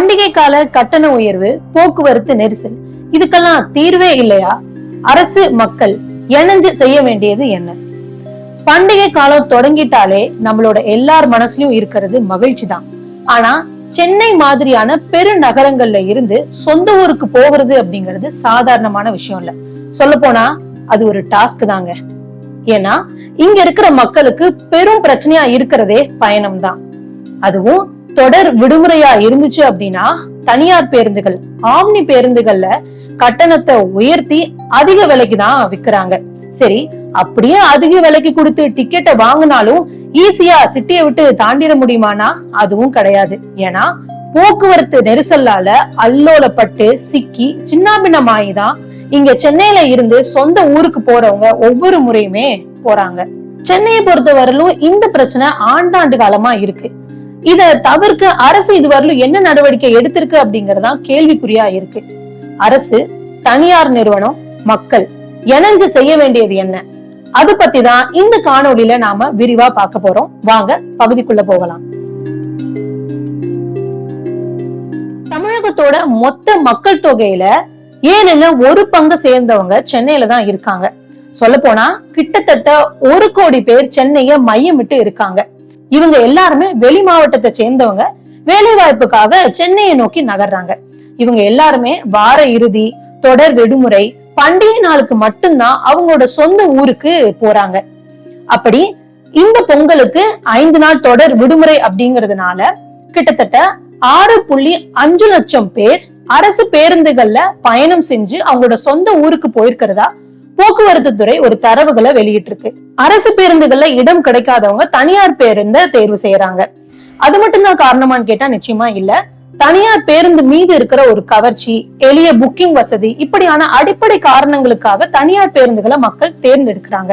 பண்டிகை கால கட்டண உயர்வு போக்குவரத்து நெரிசல். இதுக்கெல்லாம் தீர்வே இல்லையா? அரசு மக்கள் இணைஞ்சு செய்ய வேண்டியது என்ன? பண்டிகை காலம் தொடங்கிட்டாலே நம்மளோட எல்லார் மனசுலயும் இருக்கிறது மகிழ்ச்சி தான் ஆனா சென்னை மாதிரியான பெருநகரங்கள்ல இருந்து சொந்த ஊருக்கு போகிறது அப்படிங்கிறது சாதாரணமான விஷயம் இல்ல. சொல்ல போனா அது ஒரு டாஸ்க் தாங்க. ஏன்னா இங்க இருக்கிற மக்களுக்கு பெரும் பிரச்சனையா இருக்கிறதே பயணம் தான் அதுவும் தொடர் விடுமுறையா இருந்துச்சு அப்படின்னா தனியார் பேருந்துகள் ஆம்னி பேருந்துகள்ல கட்டணத்தை உயர்த்தி அதிக விலைக்கு தான் விக்கிறாங்க. சரி அப்படியே அதிக விலைக்கு கொடுத்து டிக்கெட்டை வாங்கினாலும் ஈஸியா சிட்டியை விட்டு தாண்டிட முடியுமானா அதுவும் கிடையாது. ஏன்னா போக்குவரத்து நெரிசல்லால அல்லோலப்பட்டு சிக்கி சின்னாபின்னமாயி தான் இங்க சென்னையில இருந்து சொந்த ஊருக்கு போறவங்க ஒவ்வொரு முறையுமே போறாங்க. சென்னையை பொறுத்தவரையிலும் இந்த பிரச்சனை ஆண்டாண்டு காலமா இருக்கு. இத தவிர்க்க அரசு இதுவரையிலும் என்ன நடவடிக்கை எடுத்திருக்கு அப்படிங்கறதா கேள்விக்குறியா இருக்கு. அரசு தனியார் நிறுவனம் மக்கள் இணைஞ்சு செய்ய வேண்டியது என்ன? அது பத்தி தான் இந்த காணொலியில நாம விரிவா பார்க்க போறோம். வாங்க பகுதிக்குள்ள போகலாம். தமிழகத்தோட மொத்த மக்கள் தொகையில ஏழுல ஒரு பங்கு சேர்ந்தவங்க சென்னையில தான் இருக்காங்க. சொல்ல போனா கிட்டத்தட்ட ஒரு கோடி பேர் சென்னைய மையமிட்டு இருக்காங்க. இவங்க எல்லாருமே வெளி மாவட்டத்தை சேர்ந்தவங்க. வேலை வாய்ப்புக்காக சென்னையை நோக்கி நகர்றாங்க. இவங்க எல்லாருமே வார இறுதி தொடர் விடுமுறை பண்டிகை நாளுக்கு மட்டும்தான் அவங்களோட சொந்த ஊருக்கு போறாங்க. அப்படி இந்த பொங்கலுக்கு ஐந்து நாள் தொடர் விடுமுறை அப்படிங்கறதுனால கிட்டத்தட்ட ஆறு புள்ளி அஞ்சு லட்சம் பேர் அரசு பேருந்துகள்ல பயணம் செஞ்சு அவங்களோட சொந்த ஊருக்கு போயிருக்கிறதா போக்குவரத்து துறை ஒரு தரவுகளை வெளியிட்டு இருக்கு அரசு பேருந்துகள்ல இடம் கிடைக்காதவங்க தனியார் பேருந்த தேர்வு செய்யறாங்க. அது மட்டும்தான் காரணமான்னு கேட்டா நிச்சயமா இல்ல. தனியார் பேருந்து மீது இருக்கிற ஒரு கவர்ச்சி எளிய புக்கிங் வசதி இப்படியான அடிப்படை காரணங்களுக்காக தனியார் பேருந்துகளை மக்கள் தேர்ந்தெடுக்கிறாங்க.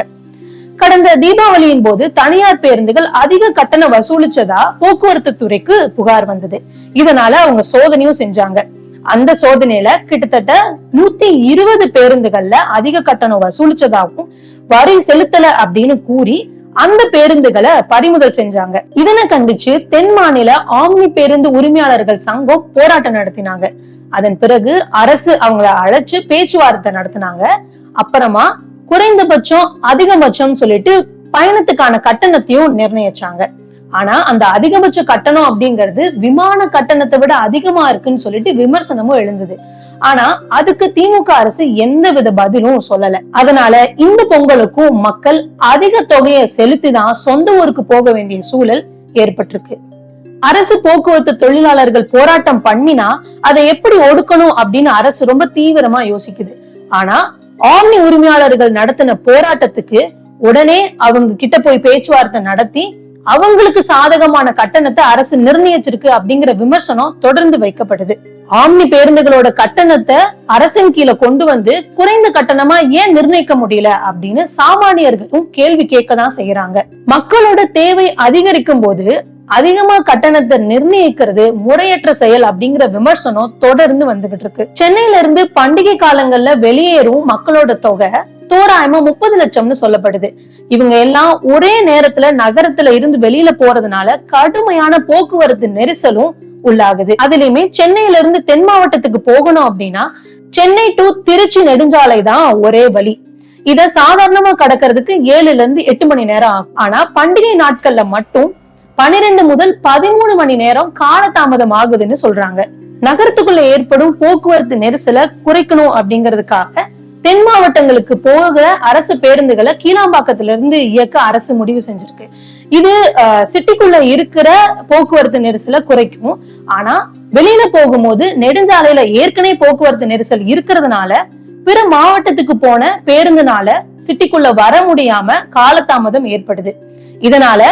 கடந்த தீபாவளியின் போது தனியார் பேருந்துகள் அதிக கட்டணம் வசூலிச்சதா போக்குவரத்து துறைக்கு புகார் வந்தது. இதனால அவங்க சோதனையும் செஞ்சாங்க. அந்த சோதனையில கிட்டத்தட்ட நூத்தி இருபது பேருந்துகள்ல அதிக கட்டணம் வசூலிச்சதாகவும் வரி செலுத்தல அப்படின்னு கூறி அந்த பேருந்துகளை பறிமுதல் செஞ்சாங்க. இதனை கண்டிச்சு தென் மாநில ஆம்னி பேருந்து உரிமையாளர்கள் சங்கம் போராட்டம் நடத்தினாங்க. அதன் பிறகு அரசு அவங்கள அழைச்சு பேச்சுவார்த்தை நடத்தினாங்க. அப்புறமா குறைந்தபட்சம் அதிகபட்சம் சொல்லிட்டு பயணத்துக்கான கட்டணத்தையும் நிர்ணயிச்சாங்க. ஆனா அந்த அதிகபட்ச கட்டணம் அப்படிங்கிறது விமான கட்டணத்தை விட அதிகமா இருக்குன்னு சொல்லிட்டு விமர்சனமும் எழுந்தது. ஆனா அதுக்கு திமுக அரசு எந்த வித பதிலும் சொல்லல. அதனால இந்த பொங்கலுக்கும் மக்கள் அதிக தொகையை செலுத்தி தான் சொந்த ஊருக்கு போக வேண்டிய சூழல் ஏற்பட்டிருக்கு. அரசு போக்குவரத்து தொழிலாளர்கள் போராட்டம் பண்ணினா அதை எப்படி ஒடுக்கணும் அப்படின்னு அரசு ரொம்ப தீவிரமா யோசிக்குது. ஆனா ஆம்னி உரிமையாளர்கள் நடத்தின போராட்டத்துக்கு உடனே அவங்க கிட்ட போய் பேச்சுவார்த்தை நடத்தி அவங்களுக்கு சாதகமான கட்டணத்தை அரசு நிர்ணயிச்சிருக்கு அப்படிங்கிற விமர்சனம் தொடர்ந்து வைக்கப்படுது ஆம்னி பேருந்துகளோட கட்டணத்தை அரசின் கீழே கொண்டு வந்து குறைந்த கட்டணமா ஏன் நிர்ணயிக்க முடியல அப்படின்னு சாமானியர்களும் கேள்வி கேட்க தான் செய்யறாங்க. மக்களோட தேவை அதிகரிக்கும் போது அதிகமா கட்டணத்தை நிர்ணயிக்கிறது முறையற்ற செயல் அப்படிங்கிற விமர்சனம் தொடர்ந்து வந்துகிட்டு இருக்கு. சென்னையில இருந்து பண்டிகை காலங்கள்ல வெளியேறும் மக்களோட தொகை தோராயமா முப்பது லட்சம்னு சொல்லப்படுது. இவங்க எல்லாம் ஒரே நேரத்துல நகரத்துல இருந்து வெளியில போறதுனால கடுமையான போக்குவரத்து நெரிசலும் உள்ளாகுது. அதுலயுமே சென்னையில இருந்து தென் மாவட்டத்துக்கு போகணும் அப்படின்னா சென்னை டு திருச்சி நெடுஞ்சாலை தான் ஒரே வழி. இத சாதாரணமா கடக்கிறதுக்கு ஏழுல இருந்து எட்டு மணி நேரம் ஆகும். ஆனா பண்டிகை நாட்கள்ல மட்டும் பனிரெண்டு முதல் பதிமூணு மணி நேரம் காலதாமதம் ஆகுதுன்னு சொல்றாங்க. நகரத்துக்குள்ள ஏற்படும் போக்குவரத்து நெரிசலை குறைக்கணும் அப்படிங்கிறதுக்காக தென் மாவட்டங்களுக்கு போகிற அரசு பேருந்துகளை கீழாம்பாக்கத்துல இருந்து இயக்க அரசு முடிவு செஞ்சிருக்கு. இது சிட்டிக்குள்ள இருக்கிற போக்குவரத்து நெரிசலை குறைக்கும். ஆனா வெளியில போகும்போது நெடுஞ்சாலையில ஏற்கனவே போக்குவரத்து நெரிசல் இருக்கிறதுனால பிற மாவட்டத்துக்கு போன பேருந்துனால சிட்டிக்குள்ள வர முடியாம காலதாமதம் ஏற்படுது. இதனால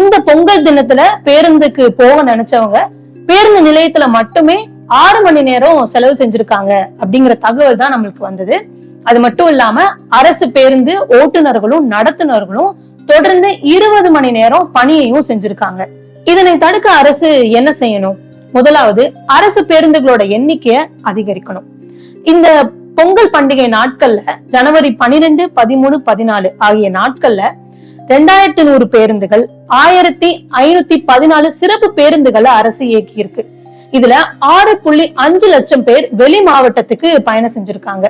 இந்த பொங்கல் தினத்துல பேருந்துக்கு போக நினைச்சவங்க பேருந்து நிலையத்துல மட்டுமே ஆறு மணி நேரம் செலவு செஞ்சிருக்காங்க அப்படிங்கிற தகவல் தான் நம்மளுக்கு வந்தது. அது மட்டும் இல்லாம அரசு பேருந்து ஓட்டுநர்களும் நடத்துனர்களும் தொடர்ந்து இருபது மணி நேரம் பணியையும் செஞ்சிருக்காங்க. இதனை தடுக்க அரசு என்ன செய்யணும்? முதலாவது அரசு பேருந்துகளோட எண்ணிக்கைய அதிகரிக்கணும். இந்த பொங்கல் பண்டிகை நாட்கள்ல ஜனவரி பனிரெண்டு பதிமூணு பதினாலு ஆகிய நாட்கள்ல ரெண்டாயிரத்தி நூறு பேருந்துகள் ஆயிரத்தி ஐநூத்தி பதினாலு சிறப்பு பேருந்துகளை அரசு இயக்கி இருக்கு இதுல ஆறு புள்ளி அஞ்சு லட்சம் பேர் வெளி மாவட்டத்துக்கு பயணம் செஞ்சிருக்காங்க.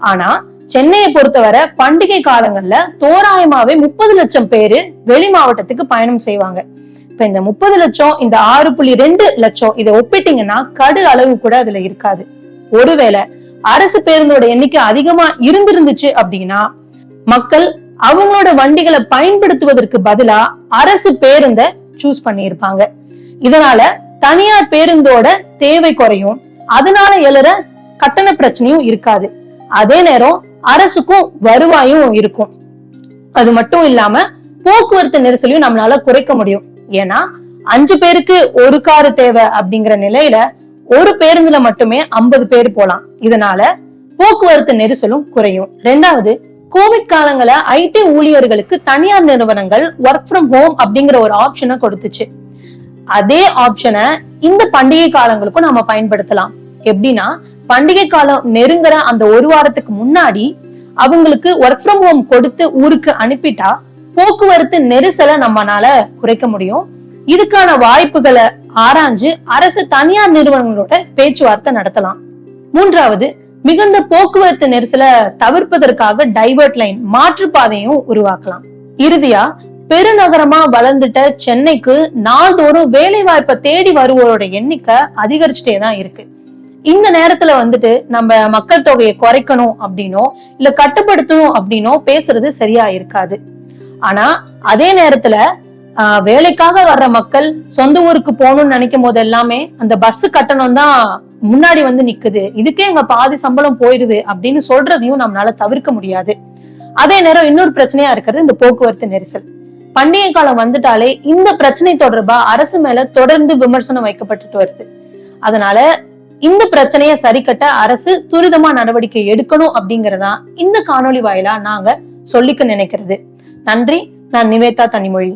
ஆனா சென்னையை பொறுத்தவரை பண்டிகை காலங்கள்ல தோராயமாவே முப்பது லட்சம் பேரு வெளி மாவட்டத்துக்கு பயணம் செய்வாங்க. இப்ப இந்த முப்பது லட்சம் இந்த ஆறு புள்ளி ரெண்டு லட்சம் இதை ஒப்பிட்டீங்கன்னா கடு அளவு கூட அதுல இருக்காது. ஒருவேளை அரசு பேருந்தோட எண்ணிக்கை அதிகமா இருந்திருந்துச்சு அப்படின்னா மக்கள் அவங்களோட வண்டிகளை பயன்படுத்துவதற்கு பதிலா அரசு பேருந்த சூஸ் பண்ணியிருப்பாங்க. இதனால தனியார் பேருந்தோட தேவை குறையும். அதனால எழுற கட்டண பிரச்சனையும் இருக்காது. அதே நேரம் அரசுக்கும் வருவாயும் இருக்கும். அது மட்டும் இல்லாம போக்குவரத்து நெரிசலையும் நம்மளால குறைக்க முடியும். ஏன்னா அஞ்சு பேருக்கு ஒரு காரு தேவை அப்படிங்கிற நிலையில ஒரு பேருந்துல மட்டுமே ஐம்பது பேர் போலாம். இதனால போக்குவரத்து நெரிசலும் குறையும். ரெண்டாவது கோவிட் காலங்கள ஐடி ஊழியர்களுக்கு தனியார் நிறுவனங்கள் ஒர்க் ஃப்ரம் ஹோம் அப்படிங்கிற ஒரு ஆப்ஷனை கொடுத்துச்சு. அதே ஆப்ஷனை இந்த பண்டிகை காலங்களுக்கும் நம்ம பயன்படுத்தலாம். எப்படின்னா பண்டிகை காலம் நெருங்குற அந்த ஒரு வாரத்துக்கு முன்னாடி அவங்களுக்கு ஒர்க் ஃப்ரம் ஹோம் கொடுத்து ஊருக்கு அனுப்பிட்டா போக்குவரத்து நெரிசலை நம்மனால குறைக்க முடியும். இதுக்கான வாய்ப்புகளை ஆராய்ஞ்சு அரசு தனியார் நிறுவனங்களோட பேச்சுவார்த்தை நடத்தலாம். மூன்றாவது மிகுந்த போக்குவரத்து நெரிசலை தவிர்ப்பதற்காக டைவர்ட் லைன் மாற்றுப்பாதையும் உருவாக்கலாம். இறுதியா பெருநகரமா வளர்ந்துட்ட சென்னைக்கு நாள்தோறும் வேலை வாய்ப்பை தேடி வருவோரோட எண்ணிக்கை அதிகரிச்சுட்டே தான் இருக்கு. இந்த நேரத்துல வந்துட்டு நம்ம மக்கள் தொகையை குறைக்கணும் அப்படின்னோ இல்ல கட்டுப்படுத்தணும் அப்படின்னோ பேசுறது சரியா இருக்காது. ஆனா அதே நேரத்துல ஆஹ், வேலைக்காக வர்ற மக்கள் சொந்த ஊருக்கு போகணும்னு நினைக்கும் போது எல்லாமே அந்த பஸ் கட்டணம் தான் முன்னாடி வந்து நிக்குது. இதுக்கே எங்க பாதி சம்பளம் போயிருது அப்படின்னு சொல்றதையும் நம்மளால தவிர்க்க முடியாது. அதே நேரம் இன்னொரு பிரச்சனையா இருக்கிறது இந்த போக்குவரத்து நெரிசல். பண்டிகை காலம் வந்துட்டாலே இந்த பிரச்சனை தொடர்பா அரசு மேல தொடர்ந்து விமர்சனம் வைக்கப்பட்டுட்டு வருது. அதனால இந்த பிரச்சனையை சரிக்கட்ட அரசு துரிதமா நடவடிக்கை எடுக்கணும் அப்படிங்கறதா இந்த காணொளி வாயிலா நாங்க சொல்லிக்க நினைக்கிறது. நன்றி நான் நிவேதா தனிமொழி.